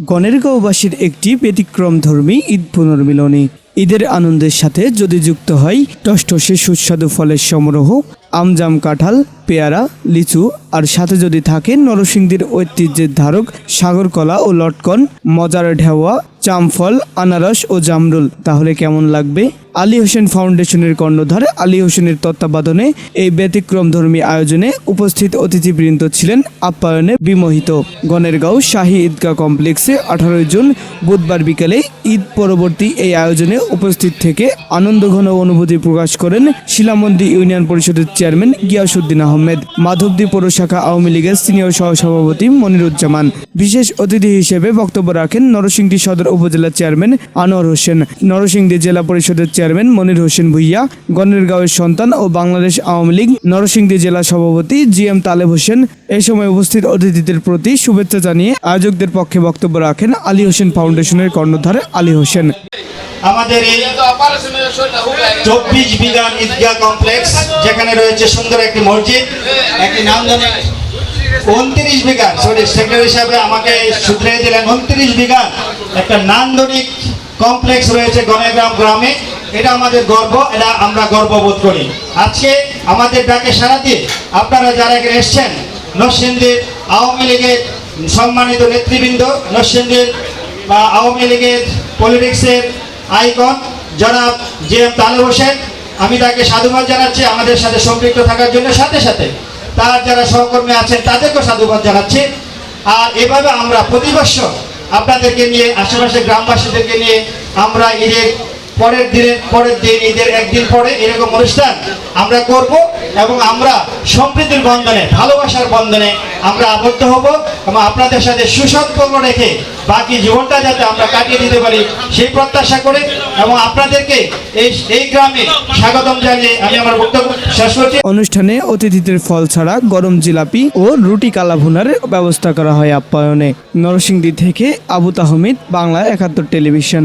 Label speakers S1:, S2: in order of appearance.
S1: গণেরগাঁওবাসীর একটি ব্যতিক্রম ধর্মী ঈদ পুনর্মিলনী। ঈদের আনন্দের সাথে যদি যুক্ত হয়, টসটসে সুস্বাদু ফলের সমারোহ, আমজাম কাঁঠাল, পেয়ারা, লিচু, আর সাথে যদি থাকে নরসিংদীর ঐতিহ্যের ধারক সাগরকলা ও লটকন, মজার ঢেওয়া, চামফল, আনারস ও জামরুল, তাহলে কেমন লাগবে? আলী হোসেন ফাউন্ডেশনের কর্ণধার আলী হোসেনের তত্ত্বাবধানে এই ব্যতিক্রম ধর্মী আয়োজনে উপস্থিত অতিথিবৃন্দ ছিলেন আপ্যায়নে বিমোহিত। গণেরগাঁও শাহী ঈদগাহ কমপ্লেক্সে আঠারোই জুন বুধবার বিকেলে ঈদ পরবর্তী এই আয়োজনে উপস্থিত থেকে আনন্দঘন অনুভূতি প্রকাশ করেন শিলামন্দি ইউনিয়ন পরিষদের চেয়ারম্যান গিয়াসুদ্দিন আহমেদ, মাধবদী পৌরশাখা আওয়ামী লীগের সিনিয়র সহসভাপতি মনিরুজ্জামান। বিশেষ অতিথি হিসেবে বক্তব্য রাখেন নরসিংদী সদর উপজেলা চেয়ারম্যান আনোয়ার হোসেন, নরসিংদী জেলা পরিষদের চেয়ারম্যান মনির হোসেন ভুইয়া, গণেরগাঁওয়ের সন্তান ও বাংলাদেশ আওয়ামী লীগ নরসিংদী জেলা সভাপতি জি এম তালেব হোসেন। এই সময় উপস্থিত অতিথিদের প্রতি শুভেচ্ছা জানিয়ে আয়োজকদের পক্ষে বক্তব্য রাখেন আলী হোসেন ফাউন্ডেশনের কর্ণধার আলী হোসেন।
S2: আমাদের এই চব্বিশ বিঘা ঈদগাহ কমপ্লেক্স, যেখানে রয়েছে সুন্দর একটি মসজিদ, একটি নামদানি উনত্রিশ বিঘা, সরি, সেক্রেটারি হিসাবে আমাকে সূত্রে দিলেন, উনত্রিশ বিঘা একটা নান্দনিক কমপ্লেক্স রয়েছে গণেগ্রাম গ্রামে। এটা আমাদের গর্ব, এটা আমরা গর্ববোধ করি। আজকে আমাদের ডাকে সারা দিয়ে আপনারা যারা এখানে এসছেন, নরসিংদীর আওয়ামী লীগের সম্মানিত নেতৃবৃন্দ, নরসিংদীর আওয়ামী লীগের পলিটিক্সের আইকন, জনাব জে এম তালেব হোসেন। আমি তাকে সাধুবাদ জানাচ্ছি আমাদের সাথে সম্পৃক্ত থাকার জন্য। সাথে সাথে তার যারা সহকর্মী আছেন, তাদেরকেও সাধুবাদ জানাচ্ছি। আর এভাবে আমরা প্রতি বছর আপনাদেরকে নিয়ে আশেপাশে গ্রামবাসীদেরকে নিয়ে আমরা ঈদের পরের দিনের পরের দিন, ঈদের একদিন পরে এরকম অনুষ্ঠান আমরা করব এবং আমরা সম্প্রীতির বন্ধনে, ভালোবাসার বন্ধনে আমরা আবদ্ধ হব এবং আপনাদের সাথে সুসম্পর্ক রেখে বাকি জীবনটা যাতে আমরা কাটিয়ে দিতে পারি সেই প্রত্যাশা করে এবং আপনাদেরকে এই এই গ্রামে স্বাগতম জানিয়ে আমি আমার বক্তব্য শেষ করছি।
S1: অনুষ্ঠানে অতিথিদের ফল ছাড়া গরম জিলাপি ও রুটি কালাভুনার ব্যবস্থা করা হয় আপ্যায়নে। নরসিংদী থেকে আবু তাহমিদ, বাংলা একাত্তর টেলিভিশন।